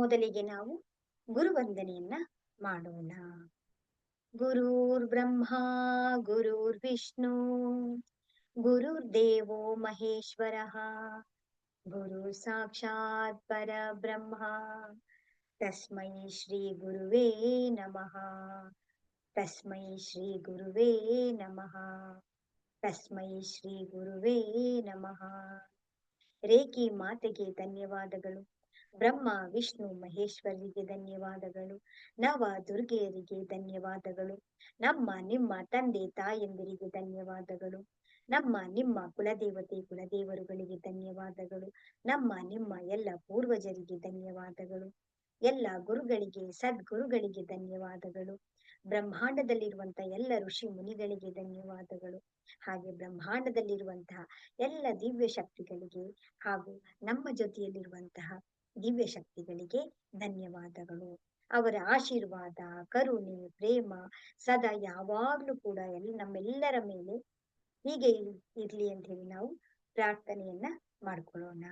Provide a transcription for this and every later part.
ಮೊದಲಿಗೆ ನಾವು ಗುರುವಂದನೆಯನ್ನ ಮಾಡೋಣ. ಗುರುರ್ ಬ್ರಹ್ಮ, ಗುರುರ್ ವಿಷ್ಣು ಗುರುರ್ದೇವೋ ಮಹೇಶ್ವರ ಗುರು ಸಾಕ್ಷಾತ್ ಪರಬ್ರಹ್ಮ, ತಸ್ಮೈ ಶ್ರೀ ಗುರುವೇ ನಮಃ, ತಸ್ಮೈ ಶ್ರೀ ಗುರುವೇ ನಮಃ, ತಸ್ಮೈ ಶ್ರೀ ಗುರುವೇ ನಮಃ. ರೇಖಿ ಮಾತೆಗೆ ಧನ್ಯವಾದಗಳು. ಬ್ರಹ್ಮ, ವಿಷ್ಣು, ಮಹೇಶ್ವರಿಗೆ ಧನ್ಯವಾದಗಳು. ನವ ದುರ್ಗೆಯರಿಗೆ ಧನ್ಯವಾದಗಳು. ನಮ್ಮ ನಿಮ್ಮ ತಂದೆ ತಾಯಂದಿರಿಗೆ ಧನ್ಯವಾದಗಳು. ನಮ್ಮ ನಿಮ್ಮ ಕುಲದೇವತೆ ಕುಲದೇವರುಗಳಿಗೆ ಧನ್ಯವಾದಗಳು. ನಮ್ಮ ನಿಮ್ಮ ಎಲ್ಲ ಪೂರ್ವಜರಿಗೆ ಧನ್ಯವಾದಗಳು. ಎಲ್ಲ ಗುರುಗಳಿಗೆ, ಸದ್ಗುರುಗಳಿಗೆ ಧನ್ಯವಾದಗಳು. ಬ್ರಹ್ಮಾಂಡದಲ್ಲಿರುವಂತಹ ಎಲ್ಲ ಋಷಿ ಮುನಿಗಳಿಗೆ ಧನ್ಯವಾದಗಳು. ಹಾಗೆ ಬ್ರಹ್ಮಾಂಡದಲ್ಲಿರುವಂತಹ ಎಲ್ಲ ದಿವ್ಯ ಶಕ್ತಿಗಳಿಗೆ ಹಾಗೂ ನಮ್ಮ ಜೊತೆಯಲ್ಲಿರುವಂತಹ ದಿವ್ಯ ಶಕ್ತಿಗಳಿಗೆ ಧನ್ಯವಾದಗಳು. ಅವರ ಆಶೀರ್ವಾದ, ಕರುಣೆ, ಪ್ರೇಮ ಸದಾ ಯಾವಾಗ್ಲೂ ಕೂಡ ಎಲ್ಲ ನಮ್ಮೆಲ್ಲರ ಮೇಲೆ ಹೀಗೆ ಇರ್ಲಿ ಅಂತ ಹೇಳಿ ನಾವು ಪ್ರಾರ್ಥನೆಯನ್ನ ಮಾಡ್ಕೊಳ್ಳೋಣ.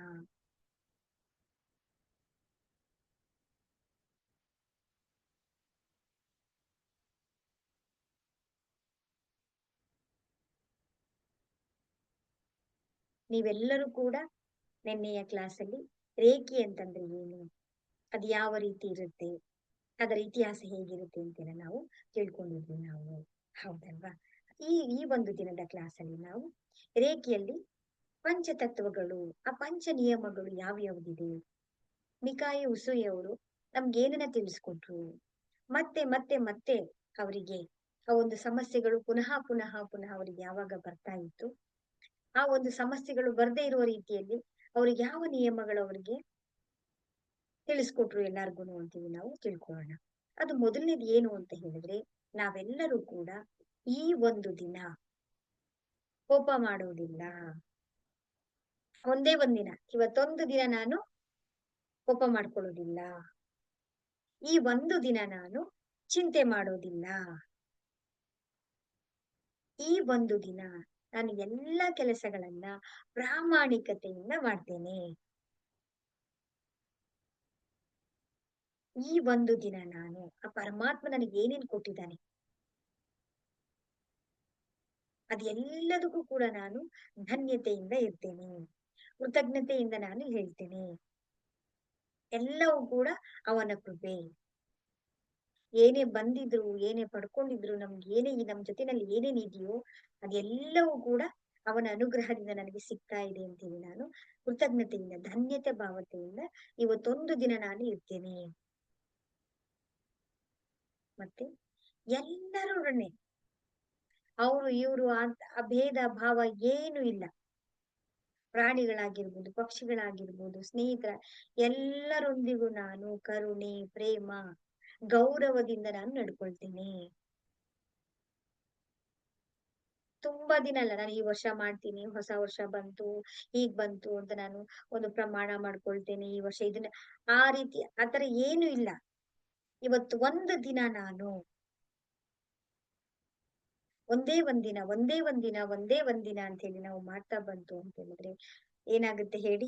ನೀವೆಲ್ಲರೂ ಕೂಡ ನಿನ್ನೆಯ ಕ್ಲಾಸಲ್ಲಿ ರೇಖಿ ಅಂತಂದ್ರೆ ಏನು? ಅದು ಯಾವ ರೀತಿ ಇರುತ್ತೆ? ಅದರ ಇತಿಹಾಸ ಹೇಗಿರುತ್ತೆ ಅಂತೆಲ್ಲ ನಾವು ತಿಳ್ಕೊಂಡಿದ್ವಿ ನಾವು. ಹೌದಲ್ವಾ? ಈ ಈ ಒಂದು ದಿನದ ಕ್ಲಾಸ್ ಅಲ್ಲಿ ನಾವು ರೇಖೆಯಲ್ಲಿ ಪಂಚತತ್ವಗಳು, ಆ ಪಂಚ ನಿಯಮಗಳು ಯಾವ್ಯಾವ್ದಿದೆ? ಮಿಕಾಯಿ ಉಸುಯವರು ನಮ್ಗೆ ಏನನ್ನ ತಿಳಿಸ್ಕೊಟ್ರು? ಮತ್ತೆ ಮತ್ತೆ ಮತ್ತೆ ಅವರಿಗೆ ಆ ಒಂದು ಸಮಸ್ಯೆಗಳು ಪುನಃ ಪುನಃ ಪುನಃ ಅವರಿಗೆ ಯಾವಾಗ ಬರ್ತಾ ಇತ್ತು? ಆ ಒಂದು ಸಮಸ್ಯೆಗಳು ಬರದೇ ಇರುವ ರೀತಿಯಲ್ಲಿ ಅವ್ರಿಗೆ ಯಾವ ನಿಯಮಗಳು ಅವ್ರಿಗೆ? ತಿಳಿಸ್ಕೊಟ್ರು ಎಲ್ಲಾರ್ಗು ಅಂತೀವಿ ನಾವು, ತಿಳ್ಕೊಳ್ಳೋಣ. ಅದು ಮೊದಲನೇದು ಏನು ಅಂತ ಹೇಳಿದ್ರೆ, ನಾವೆಲ್ಲರೂ ಕೂಡ ಈ ಒಂದು ದಿನ ಕೋಪ ಮಾಡುವುದಿಲ್ಲ ಒಂದೇ ಒಂದಿನ ಇವತ್ತೊಂದು ದಿನ ನಾನು ಕೋಪ ಮಾಡ್ಕೊಳ್ಳೋದಿಲ್ಲ. ಈ ಒಂದು ದಿನ ನಾನು ಚಿಂತೆ ಮಾಡೋದಿಲ್ಲ. ಈ ಒಂದು ದಿನ ನಾನು ಎಲ್ಲ ಕೆಲಸಗಳನ್ನ ಪ್ರಾಮಾಣಿಕತೆಯಿಂದ ಮಾಡ್ತೇನೆ. ಈ ಒಂದು ದಿನ ನಾನು ಆ ಪರಮಾತ್ಮ ನನಗೆ ಏನೇನ್ ಕೊಟ್ಟಿದ್ದಾನೆ. ಅದೆಲ್ಲದಕ್ಕೂ ಕೂಡ ನಾನು ಧನ್ಯತೆಯಿಂದ ಇರ್ತೇನೆ. ಕೃತಜ್ಞತೆಯಿಂದ ನಾನು ಹೇಳ್ತೇನೆ. ಎಲ್ಲವೂ ಕೂಡ ಅವನ ಕೃಪೆ. ಏನೇ ಬಂದಿದ್ರು, ಏನೇ ಪಡ್ಕೊಂಡಿದ್ರು, ನಮ್ಗೆ ಏನೇ ನಮ್ ಜೊತೆನಲ್ಲಿ ಏನೇನ್ ಇದೆಯೋ, ಅದೆಲ್ಲವೂ ಕೂಡ ಅವನ ಅನುಗ್ರಹದಿಂದ ನನಗೆ ಸಿಗ್ತಾ ಇದೆ ಅಂತೇಳಿ ನಾನು ಕೃತಜ್ಞತೆಯಿಂದ, ಧನ್ಯತೆ ಭಾವತೆಯಿಂದ ಇವತ್ತೊಂದು ದಿನ ನಾನು ಇರ್ತೇನೆ. ಮತ್ತೆ ಎಲ್ಲರೊಡನೆ ಅವರು, ಇವರು ಆ ಭೇದ ಭಾವ ಏನು ಇಲ್ಲ. ಪ್ರಾಣಿಗಳಾಗಿರ್ಬೋದು, ಪಕ್ಷಿಗಳಾಗಿರ್ಬೋದು, ಸ್ನೇಹಿತರ ಎಲ್ಲರೊಂದಿಗೂ ನಾನು ಕರುಣೆ, ಪ್ರೇಮ ಗೌರವದಿಂದ ನಾನು ನಡ್ಕೊಳ್ತೀನಿ. ತುಂಬಾ ದಿನ ಅಲ್ಲ, ನಾನು ಈ ವರ್ಷ ಮಾಡ್ತೀನಿ, ಹೊಸ ವರ್ಷ ಬಂತು, ಹೀಗ್ ಬಂತು ಅಂತ ನಾನು ಒಂದು ಪ್ರಮಾಣ ಮಾಡ್ಕೊಳ್ತೇನೆ ಈ ವರ್ಷ. ಇದನ್ನ ಆ ರೀತಿ ಆತರ ಏನು ಇಲ್ಲ. ಇವತ್ತು ಒಂದು ದಿನ ನಾನು ಒಂದೇ ಒಂದಿನ ಒಂದೇ ಒಂದಿನ ಒಂದೇ ಒಂದಿನ ಅಂತ ಹೇಳಿ ನಾವು ಮಾಡ್ತಾ ಬಂತು ಅಂತ ಹೇಳಿದ್ರೆ ಏನಾಗುತ್ತೆ ಹೇಳಿ?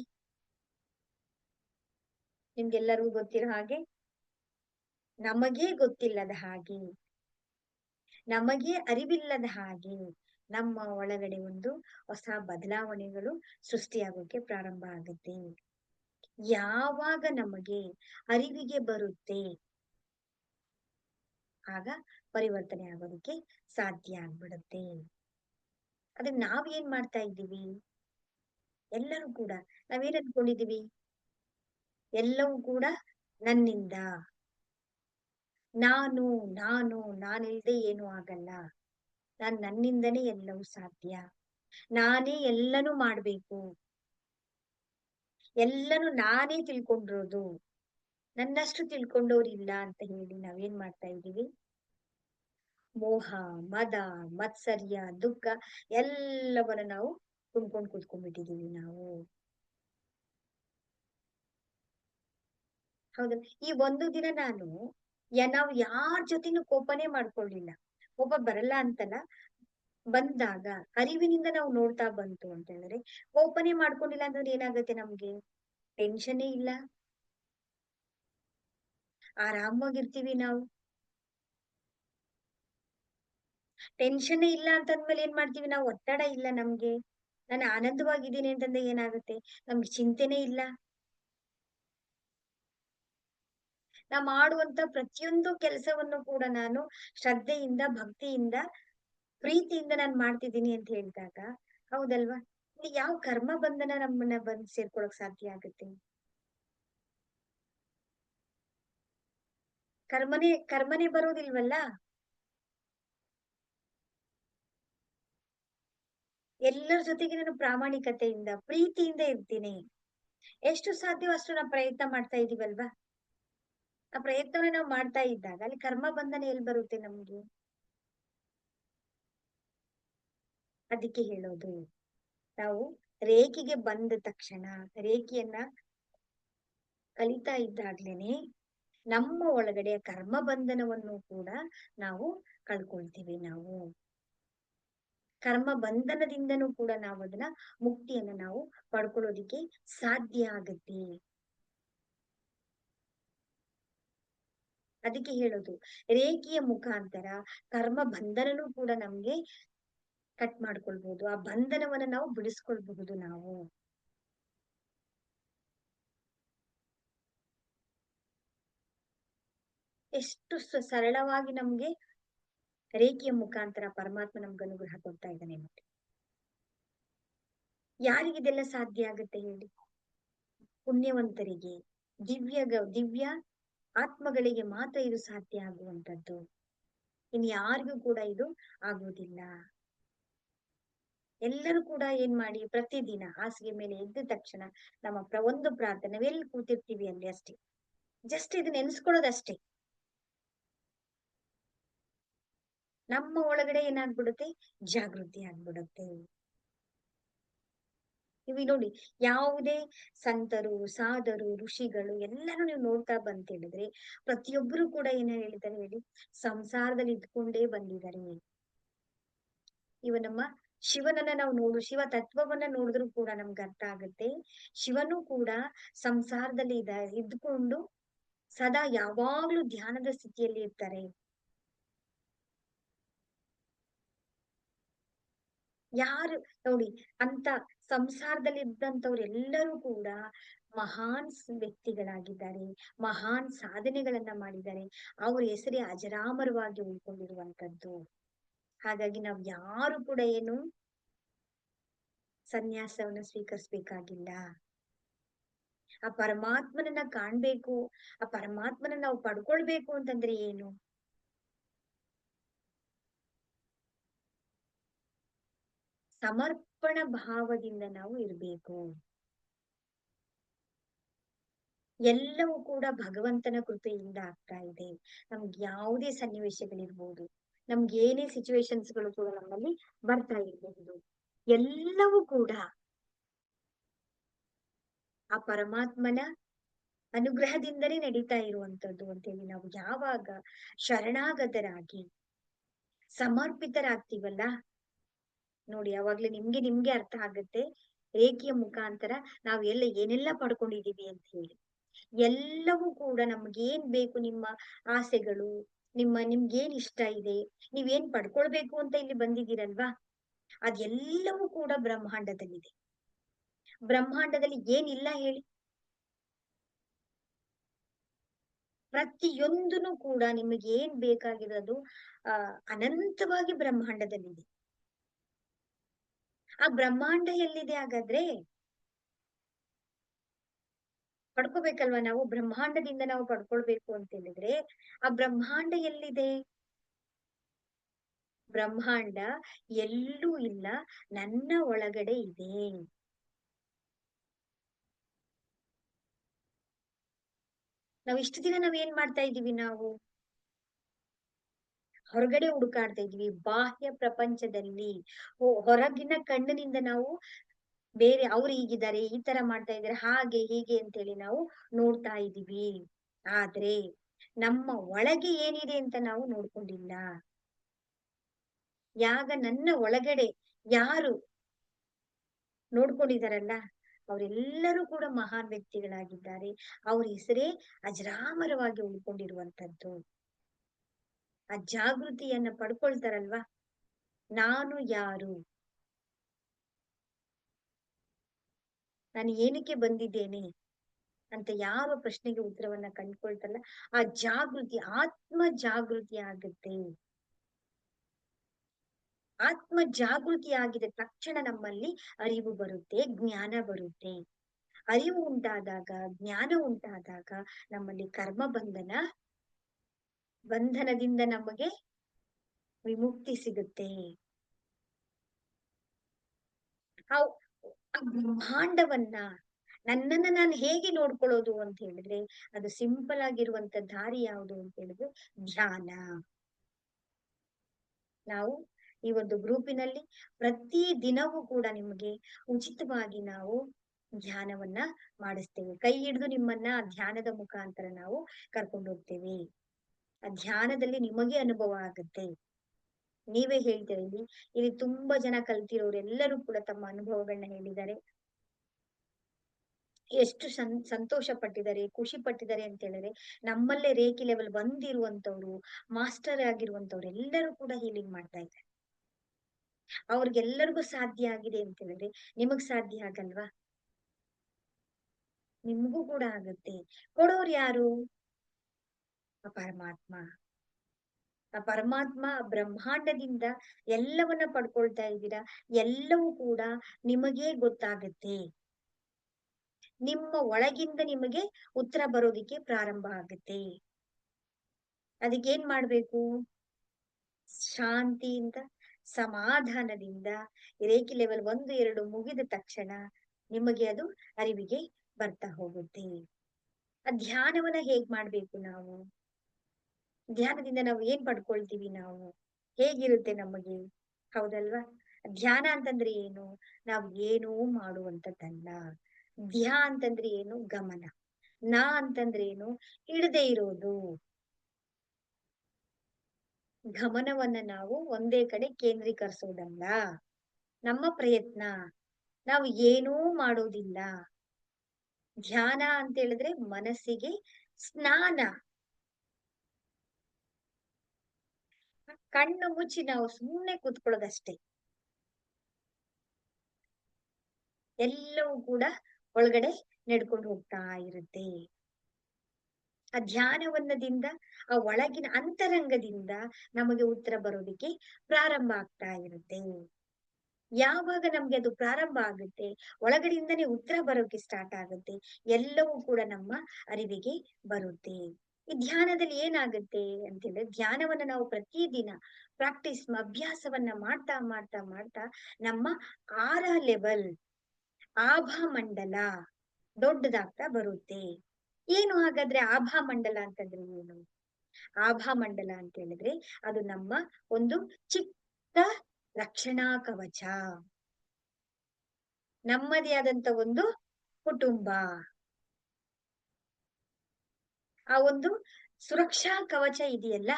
ನಿಮ್ಗೆಲ್ಲರಿಗೂ ಗೊತ್ತಿರೋ ಹಾಗೆ ನಮಗೇ ಗೊತ್ತಿಲ್ಲದ ಹಾಗೆ, ನಮಗೆ ಅರಿವಿಲ್ಲದ ಹಾಗೆ ನಮ್ಮ ಒಳಗಡೆ ಒಂದು ಹೊಸ ಬದಲಾವಣೆಗಳು ಸೃಷ್ಟಿಯಾಗೋಕೆ ಪ್ರಾರಂಭ ಆಗುತ್ತೆ. ಯಾವಾಗ ನಮಗೆ ಅರಿವಿಗೆ ಬರುತ್ತೆ, ಆಗ ಪರಿವರ್ತನೆ ಆಗೋದಕ್ಕೆ ಸಾಧ್ಯ ಆಗ್ಬಿಡುತ್ತೆ. ಅದಕ್ಕೆ ನಾವ್ ಏನ್ ಮಾಡ್ತಾ ಇದ್ದೀವಿ? ಎಲ್ಲರೂ ಕೂಡ ನಾವೇನ್ ಅನ್ಕೊಂಡಿದೀವಿ ಎಲ್ಲವೂ ಕೂಡ ನನ್ನಿಂದ. ನಾನು ನಾನು, ನಾನಿಲ್ದೆ ಏನು ಆಗಲ್ಲ. ನಾನ್ ನನ್ನಿಂದನೇ ಎಲ್ಲವೂ ಸಾಧ್ಯ. ನಾನೇ ಎಲ್ಲನೂ ಮಾಡ್ಬೇಕು. ಎಲ್ಲನೂ ನಾನೇ ತಿಳ್ಕೊಂಡಿರೋದು. ನನ್ನಷ್ಟು ತಿಳ್ಕೊಂಡವ್ರಿಲ್ಲ ಅಂತ ಹೇಳಿ ನಾವೇನ್ ಮಾಡ್ತಾ ಇದ್ದೀವಿ? ಮೋಹ, ಮದ, ಮತ್ಸರ್ಯ, ದುಃಖ ಎಲ್ಲವನ್ನ ನಾವು ತುಂಬಿಕೊಂಡು ಕುತ್ಕೊಂಡ್ಬಿಟ್ಟಿದೀವಿ ನಾವು. ಹೌದಾ. ಈ ಒಂದು ದಿನ ನಾನು ನಾವು ಯಾರ ಜೊತೆನೂ ಕೋಪನೆ ಮಾಡ್ಕೊಳ್ಳಿಲ್ಲ ಒಬ್ಬ ಬರಲ್ಲ ಅಂತಲ್ಲ, ಬಂದಾಗ ಅರಿವಿನಿಂದ ನಾವು ನೋಡ್ತಾ ಬಂತು ಅಂತ ಹೇಳಿದ್ರೆ, ಕೋಪನೆ ಮಾಡ್ಕೊಂಡಿಲ್ಲ ಅಂತಂದ್ರೆ ಏನಾಗುತ್ತೆ ನಮ್ಗೆ? ಟೆನ್ಷನ್ ಇಲ್ಲ. ಆರಾಮಾಗಿರ್ತೀವಿ ನಾವು. ಟೆನ್ಷನ್ ಇಲ್ಲ ಅಂತಂದ್ಮೇಲೆ ಏನ್ ಮಾಡ್ತೀವಿ ನಾವು? ಒತ್ತಡ ಇಲ್ಲ ನಮ್ಗೆ. ನಾನು ಆನಂದವಾಗಿದ್ದೀನಿ ಅಂತಂದ್ರೆ ಏನಾಗುತ್ತೆ? ನಮ್ಗೆ ಚಿಂತೆನೇ ಇಲ್ಲ. ನಾ ಮಾಡುವಂತ ಪ್ರತಿಯೊಂದು ಕೆಲಸವನ್ನು ಕೂಡ ನಾನು ಶ್ರದ್ಧೆಯಿಂದ, ಭಕ್ತಿಯಿಂದ, ಪ್ರೀತಿಯಿಂದ ನಾನು ಮಾಡ್ತಿದ್ದೀನಿ ಅಂತ ಹೇಳಿದಾಗ, ಹೌದಲ್ವಾ? ಯಾವ ಕರ್ಮ ಬಂಧನ ನಮ್ಮನ್ನ ಬಂದ್ ಸೇರ್ಕೊಳಕ್ ಸಾಧ್ಯ ಆಗುತ್ತೆ? ಕರ್ಮನೆ ಕರ್ಮನೆ ಬರೋದಿಲ್ವಲ್ಲ? ಎಲ್ಲರ ಜೊತೆಗೆ ನಾನು ಪ್ರಾಮಾಣಿಕತೆಯಿಂದ, ಪ್ರೀತಿಯಿಂದ ಇರ್ತೀನಿ. ಎಷ್ಟು ಸಾಧ್ಯವೋ ಅಷ್ಟು ನಾವು ಪ್ರಯತ್ನ ಮಾಡ್ತಾ ಇದೀವಲ್ವಾ? ಆ ಪ್ರಯತ್ನವನ್ನ ನಾವು ಮಾಡ್ತಾ ಇದ್ದಾಗ ಅಲ್ಲಿ ಕರ್ಮ ಬಂಧನ ಎಲ್ಲಿ ಬರುತ್ತೆ ನಮ್ಗೆ? ಅದಕ್ಕೆ ಹೇಳೋದು. ನಾವು ರೇಖೆಗೆ ಬಂದ ತಕ್ಷಣ, ರೇಖೆಯನ್ನ ಕಲಿತಾ ಇದ್ದಾಗ್ಲೇನೆ ನಮ್ಮ ಒಳಗಡೆ ಕರ್ಮ ಬಂಧನವನ್ನು ಕೂಡ ನಾವು ಕಳ್ಕೊಳ್ತೀವಿ ನಾವು. ಕರ್ಮ ಬಂಧನದಿಂದನೂ ಕೂಡ ನಾವು ಅದನ್ನ ಮುಕ್ತಿಯನ್ನ ನಾವು ಪಡ್ಕೊಳ್ಳೋದಿಕ್ಕೆ ಸಾಧ್ಯ ಆಗತ್ತೆ. ಅದಕ್ಕೆ ಹೇಳೋದು, ರೇಖೆಯ ಮುಖಾಂತರ ಕರ್ಮ ಬಂಧನನೂ ಕೂಡ ನಮ್ಗೆ ಕಟ್ ಮಾಡ್ಕೊಳ್ಬಹುದು ಆ ಬಂಧನವನ್ನ ನಾವು ಬಿಡಿಸ್ಕೊಳ್ಬಹುದು ನಾವು. ಎಷ್ಟು ಸರಳವಾಗಿ ನಮ್ಗೆ ರೇಖೆಯ ಮುಖಾಂತರ ಪರಮಾತ್ಮ ನಮ್ಗೆ ಅನುಗ್ರಹ ಕೊಡ್ತಾ ಇದ್ದಾನೆ ನೋಡಿ ಯಾರಿಗಿದೆಲ್ಲ ಸಾಧ್ಯ ಆಗುತ್ತೆ ಹೇಳಿ? ಪುಣ್ಯವಂತರಿಗೆ ದಿವ್ಯ ದಿವ್ಯ ಆತ್ಮಗಳಿಗೆ ಮಾತ್ರ ಇದು ಸಾಧ್ಯ ಆಗುವಂತದ್ದು ಇನ್ ಯಾರಿಗೂ ಕೂಡ ಇದು ಆಗುವುದಿಲ್ಲ. ಎಲ್ಲರೂ ಕೂಡ ಏನ್ ಮಾಡಿ ಪ್ರತಿದಿನ ಹಾಸಿಗೆ ಮೇಲೆ ಎದ್ದ ತಕ್ಷಣ ನಮ್ಮ ಪ್ರ, ಒಂದು ಪ್ರಾರ್ಥನೆ ಎಲ್ಲಿ ಕೂತಿರ್ತೀವಿ ಅಲ್ಲಿ ಅಷ್ಟೇ. ಜಸ್ಟ್ ಇದನ್ನ ನೆನೆಸ್ಕೊಳ್ಳೋದಷ್ಟೇ. ನಮ್ಮ ಒಳಗಡೆ ಏನಾಗ್ಬಿಡುತ್ತೆ? ಜಾಗೃತಿ ಆಗ್ಬಿಡುತ್ತೆ. ಇವಿ ನೋಡಿ ಯಾವುದೇ ಸಂತರು ಸಾಧರು ಋಷಿಗಳು ಎಲ್ಲರೂ ನೀವು ನೋಡ್ತಾ ಬಂತ ಹೇಳಿದ್ರೆ ಪ್ರತಿಯೊಬ್ಬರು ಕೂಡ ಏನ್ ಹೇಳಿದ್ದಾರೆ ಹೇಳಿ? ಸಂಸಾರದಲ್ಲಿ ಇದ್ಕೊಂಡೇ ಬಂದಿದ್ದಾರೆ. ಇವ ನಮ್ಮ ಶಿವನನ್ನ ನಾವು ನೋಡು, ಶಿವ ತತ್ವವನ್ನ ನೋಡಿದ್ರು ಕೂಡ ನಮ್ಗೆ ಅರ್ಥ ಆಗುತ್ತೆ. ಶಿವನು ಕೂಡ ಸಂಸಾರದಲ್ಲಿ ಇದ, ಇದ್ಕೊಂಡು ಸದಾ ಯಾವಾಗ್ಲೂ ಧ್ಯಾನದ ಸ್ಥಿತಿಯಲ್ಲಿ ಇರ್ತಾರೆ. ಯಾರು, ನೋಡಿ, ಅಂತ ಸಂಸಾರದಲ್ಲಿ ಇದ್ದಂತವ್ರು ಎಲ್ಲರೂ ಕೂಡ ಮಹಾನ್ ವ್ಯಕ್ತಿಗಳಾಗಿದ್ದಾರೆ. ಮಹಾನ್ ಸಾಧನೆಗಳನ್ನ ಮಾಡಿದ್ದಾರೆ. ಅವ್ರ ಹೆಸರೇ ಅಜರಾಮರವಾಗಿ ಉಳ್ಕೊಂಡಿರುವಂತದ್ದು ಹಾಗಾಗಿ ನಾವ್ ಯಾರು ಕೂಡ ಏನು ಸನ್ಯಾಸವನ್ನು ಸ್ವೀಕರಿಸ್ಬೇಕಾಗಿಲ್ಲ. ಆ ಪರಮಾತ್ಮನನ್ನ ಕಾಣ್ಬೇಕು, ಆ ಪರಮಾತ್ಮನ ನಾವು ಪಡ್ಕೊಳ್ಬೇಕು ಅಂತಂದ್ರೆ ಏನು? ಸಮರ್ಪಣ ಭಾವದಿಂದ ನಾವು ಇರ್ಬೇಕು. ಎಲ್ಲವೂ ಕೂಡ ಭಗವಂತನ ಕೃಪೆಯಿಂದ ಆಗ್ತಾ ಇದೆ. ನಮ್ಗೆ ಯಾವುದೇ ಸನ್ನಿವೇಶಗಳಿರ್ಬೋದು, ನಮ್ಗೆ ಏನೇ ಸಿಚುವೇಶನ್ಸ್ಗಳು ಕೂಡ ನಮ್ಮಲ್ಲಿ ಬರ್ತಾ ಇರಬಹುದು. ಎಲ್ಲವೂ ಕೂಡ ಆ ಪರಮಾತ್ಮನ ಅನುಗ್ರಹದಿಂದಲೇ ನಡೀತಾ ಇರುವಂತದ್ದು ಅಂತೇಳಿ ನಾವು ಯಾವಾಗ ಶರಣಾಗತರಾಗಿ ಸಮರ್ಪಿತರಾಗ್ತೀವಲ್ಲ ನೋಡಿ ಯಾವಾಗ್ಲೂ ನಿಮ್ಗೆ ನಿಮ್ಗೆ ಅರ್ಥ ಆಗುತ್ತೆ. ರೇಖೆಯ ಮುಖಾಂತರ ನಾವ್ ಎಲ್ಲ ಏನೆಲ್ಲ ಪಡ್ಕೊಂಡಿದೀವಿ ಅಂತ ಹೇಳಿ. ಎಲ್ಲವೂ ಕೂಡ ನಮ್ಗೇನ್ ಬೇಕು ನಿಮ್ಮ ಆಸೆಗಳು, ನಿಮ್ಮ ನಿಮ್ಗೇನ್ ಇಷ್ಟ ಇದೆ, ನೀವೇನ್ ಪಡ್ಕೊಳ್ಬೇಕು ಅಂತ ಇಲ್ಲಿ ಬಂದಿದ್ದೀರಲ್ವಾ? ಅದೆಲ್ಲವೂ ಕೂಡ ಬ್ರಹ್ಮಾಂಡದಲ್ಲಿದೆ. ಬ್ರಹ್ಮಾಂಡದಲ್ಲಿ ಏನಿಲ್ಲ ಹೇಳಿ. ಪ್ರತಿಯೊಂದನು ಕೂಡ ನಿಮಗೆ ಏನ್ ಬೇಕಾಗಿರೋದು ಅಹ್ ಅನಂತವಾಗಿ ಬ್ರಹ್ಮಾಂಡದಲ್ಲಿದೆ. ಆ ಬ್ರಹ್ಮಾಂಡ ಎಲ್ಲಿದೆ ಹಾಗಾದ್ರೆ? ಪಡ್ಕೋಬೇಕಲ್ವಾ ನಾವು? ಬ್ರಹ್ಮಾಂಡದಿಂದ ನಾವು ಪಡ್ಕೊಳ್ಬೇಕು ಅಂತ ಹೇಳಿದ್ರೆ, ಆ ಬ್ರಹ್ಮಾಂಡ ಎಲ್ಲಿದೆ? ಬ್ರಹ್ಮಾಂಡ ಎಲ್ಲೂ ಇಲ್ಲ, ನನ್ನ ಒಳಗಡೆ ಇದೆ. ನಾವ್ ಇಷ್ಟು ದಿನ ನಾವ್ ಏನ್ ಮಾಡ್ತಾ ಇದೀವಿ ನಾವು? ಹೊರಗಡೆ ಹುಡುಕಾಡ್ತಾ ಇದ್ವಿ. ಬಾಹ್ಯ ಪ್ರಪಂಚದಲ್ಲಿ ಹೊರಗಿನ ಕಣ್ಣಿನಿಂದ ನಾವು ಬೇರೆ ಅವ್ರು ಹೀಗಿದ್ದಾರೆ, ಈ ತರ ಮಾಡ್ತಾ ಇದಾರೆ ಹಾಗೆ, ಹೀಗೆ ಅಂತೇಳಿ ನಾವು ನೋಡ್ತಾ ಇದೀವಿ ಆದ್ರೆ ನಮ್ಮ ಒಳಗೆ ಏನಿದೆ ಅಂತ ನಾವು ನೋಡ್ಕೊಂಡಿಲ್ಲ. ಯಾಗ ನನ್ನ ಒಳಗಡೆ ಯಾರು ನೋಡ್ಕೊಂಡಿದಾರಲ್ಲ ಅವರೆಲ್ಲರೂ ಕೂಡ ಮಹಾನ್ ವ್ಯಕ್ತಿಗಳಾಗಿದ್ದಾರೆ. ಅವ್ರ ಹೆಸರೇ ಅಜರಾಮರವಾಗಿ ಉಳ್ಕೊಂಡಿರುವಂತದ್ದು ಆ ಜಾಗೃತಿಯನ್ನ ಪಡ್ಕೊಳ್ತಾರಲ್ವಾ? ನಾನು ಯಾರು? ನಾನು ಏನಕ್ಕೆ ಬಂದಿದ್ದೇನೆ? ಅಂತ ಯಾವ ಪ್ರಶ್ನೆಗೆ ಉತ್ತರವನ್ನ ಕಂಡ್ಕೊಳ್ತಲ್ಲ ಆ ಜಾಗೃತಿ, ಆತ್ಮ ಜಾಗೃತಿ ಆಗುತ್ತೆ. ಆತ್ಮ ಜಾಗೃತಿ ಆಗಿದ ತಕ್ಷಣ ನಮ್ಮಲ್ಲಿ ಅರಿವು ಬರುತ್ತೆ, ಜ್ಞಾನ ಬರುತ್ತೆ. ಅರಿವು ಉಂಟಾದಾಗ, ಜ್ಞಾನ ಉಂಟಾದಾಗ ನಮ್ಮಲ್ಲಿ ಕರ್ಮ ಬಂಧನ ಬಂಧನದಿಂದ ನಮಗೆ ವಿಮುಕ್ತಿ ಸಿಗುತ್ತೆ. ಆ ಬ್ರಹ್ಮಾಂಡವನ್ನ ನನ್ನನ್ನ ನಾನು ಹೇಗೆ ನೋಡ್ಕೊಳ್ಳೋದು ಅಂತ ಹೇಳಿದ್ರೆ, ಅದು ಸಿಂಪಲ್ ಆಗಿರುವಂತ ದಾರಿ ಯಾವುದು ಅಂತ ಹೇಳಿದ್ರೆ ಧ್ಯಾನ. ನಾವು ಈ ಒಂದು ಗ್ರೂಪಿನಲ್ಲಿ ಪ್ರತಿ ದಿನವೂ ಕೂಡ ನಿಮಗೆ ಉಚಿತವಾಗಿ ನಾವು ಧ್ಯಾನವನ್ನ ಮಾಡಿಸ್ತೇವೆ. ಕೈ ಹಿಡಿದು ನಿಮ್ಮನ್ನ ಧ್ಯಾನದ ಮುಖಾಂತರ ನಾವು ಕರ್ಕೊಂಡು ಹೋಗ್ತೇವೆ. ಆ ಧ್ಯಾನದಲ್ಲಿ ನಿಮಗೆ ಅನುಭವ ಆಗುತ್ತೆ. ನೀವೇ ಹೇಳ್ತೀರಿ ಇಲ್ಲಿ. ಇಲ್ಲಿ ತುಂಬಾ ಜನ ಕಲ್ತಿರೋರೆಲ್ಲರೂ ಕೂಡ ತಮ್ಮ ಅನುಭವಗಳನ್ನ ಹೇಳಿದ್ದಾರೆ. ಎಷ್ಟು ಸಂ ಸಂತೋಷ ಪಟ್ಟಿದ್ದಾರೆ, ಖುಷಿ ಪಟ್ಟಿದ್ದಾರೆ ಅಂತ ಹೇಳಿದ್ರೆ ನಮ್ಮಲ್ಲೇ ರೇಖಿ ಲೆವೆಲ್ ಬಂದಿರುವಂತವ್ರು ಮಾಸ್ಟರ್ ಆಗಿರುವಂತವ್ರು ಎಲ್ಲರೂ ಕೂಡ ಹೀಲಿಂಗ್ ಮಾಡ್ತಾ ಇದ್ದಾರೆ. ಅವ್ರಿಗೆಲ್ಲರಿಗೂ ಸಾಧ್ಯ ಆಗಿದೆ ಅಂತ ಹೇಳಿದ್ರೆ ನಿಮಗ್ ಸಾಧ್ಯ ಆಗಲ್ವಾ? ನಿಮ್ಗೂ ಕೂಡ ಆಗತ್ತೆ. ಕೊಡೋರು ಯಾರು? ಪರಮಾತ್ಮ. ಆ ಪರಮಾತ್ಮ ಬ್ರಹ್ಮಾಂಡದಿಂದ ಎಲ್ಲವನ್ನ ಪಡ್ಕೊಳ್ತಾ ಇದ್ದೀರಾ, ಎಲ್ಲವೂ ಕೂಡ ನಿಮಗೆ ಗೊತ್ತಾಗತ್ತೆ. ನಿಮ್ಮ ಒಳಗಿಂದ ನಿಮಗೆ ಉತ್ತರ ಬರೋದಿಕ್ಕೆ ಪ್ರಾರಂಭ ಆಗುತ್ತೆ. ಅದಕ್ಕೆ ಏನ್ ಮಾಡ್ಬೇಕು? ಶಾಂತಿಯಿಂದ, ಸಮಾಧಾನದಿಂದ, ರೇಖಿ ಲೆವೆಲ್ ಒಂದು, ಎರಡು ಮುಗಿದ ತಕ್ಷಣ ನಿಮಗೆ ಅದು ಅರಿವಿಗೆ ಬರ್ತಾ ಹೋಗುತ್ತೆ. ಆ ಧ್ಯಾನವನ್ನ ಹೇಗ್ ಮಾಡ್ಬೇಕು ನಾವು? ಧ್ಯಾನದಿಂದ ನಾವು ಏನ್ ಪಡ್ಕೊಳ್ತೀವಿ ನಾವು? ಹೇಗಿರುತ್ತೆ ನಮಗೆ? ಹೌದಲ್ವಾ? ಧ್ಯಾನ ಅಂತಂದ್ರೆ ಏನು? ನಾವು ಏನೂ ಮಾಡುವಂತದ್ದಲ್ಲ ಧ್ಯ ಅಂತಂದ್ರೆ ಏನು? ಗಮನ. ನಾ ಅಂತಂದ್ರೆ ಏನು? ಇಡದೆ ಇರೋದು. ಗಮನವನ್ನ ನಾವು ಒಂದೇ ಕಡೆ ಕೇಂದ್ರೀಕರಿಸೋದಲ್ಲ? ನಮ್ಮ ಪ್ರಯತ್ನ. ನಾವು ಏನೂ ಮಾಡೋದಿಲ್ಲ. ಧ್ಯಾನ ಅಂತ ಹೇಳಿದ್ರೆ ಮನಸ್ಸಿಗೆ ಸ್ನಾನ. ಕಣ್ಣು ಮುಚ್ಚಿ ನಾವು ಸುಮ್ಮನೆ ಕೂತ್ಕೊಳ್ಳೋದಷ್ಟೇ. ಎಲ್ಲವೂ ಕೂಡ ಒಳಗಡೆ ನಡ್ಕೊಂಡು ಹೋಗ್ತಾ ಇರುತ್ತೆ. ಆ ಧ್ಯಾನವನ್ನದಿಂದ, ಆ ಒಳಗಿನ ಅಂತರಂಗದಿಂದ ನಮಗೆ ಉತ್ತರ ಬರೋದಕ್ಕೆ ಪ್ರಾರಂಭ ಆಗ್ತಾ ಇರುತ್ತೆ. ಯಾವಾಗ ನಮ್ಗೆ ಅದು ಪ್ರಾರಂಭ ಆಗುತ್ತೆ, ಒಳಗಡೆಯಿಂದನೇ ಉತ್ತರ ಬರೋಕೆ ಸ್ಟಾರ್ಟ್ ಆಗುತ್ತೆ, ಎಲ್ಲವೂ ಕೂಡ ನಮ್ಮ ಅರಿವಿಗೆ ಬರುತ್ತೆ. ಈ ಧ್ಯಾನದಲ್ಲಿ ಏನಾಗುತ್ತೆ ಅಂತ ಧ್ಯಾನವನ್ನ ನಾವು ಪ್ರತಿದಿನ ಪ್ರಾಕ್ಟೀಸ್ ಅಭ್ಯಾಸವನ್ನ ಮಾಡ್ತಾ ಮಾಡ್ತಾ ಮಾಡ್ತಾ ನಮ್ಮ ಆರ ಲೆವೆಲ್ ಆಭಾ ಮಂಡಲ ದೊಡ್ಡದಾಗ್ತಾ ಬರುತ್ತೆ. ಏನು ಹಾಗಾದ್ರೆ ಆಭಾ ಮಂಡಲ ಅಂತಂದ್ರೆ ಏನು? ಆಭಾ ಮಂಡಲ ಅಂತ ಹೇಳಿದ್ರೆ ಅದು ನಮ್ಮ ಒಂದು ಚಿಕ್ಕ ರಕ್ಷಣಾ ಕವಚ. ನಮ್ಮದೇ ಆದಂತ ಒಂದು ಕುಟುಂಬ. ಆ ಒಂದು ಸುರಕ್ಷಾ ಕವಚ ಇದೆಯಲ್ಲ,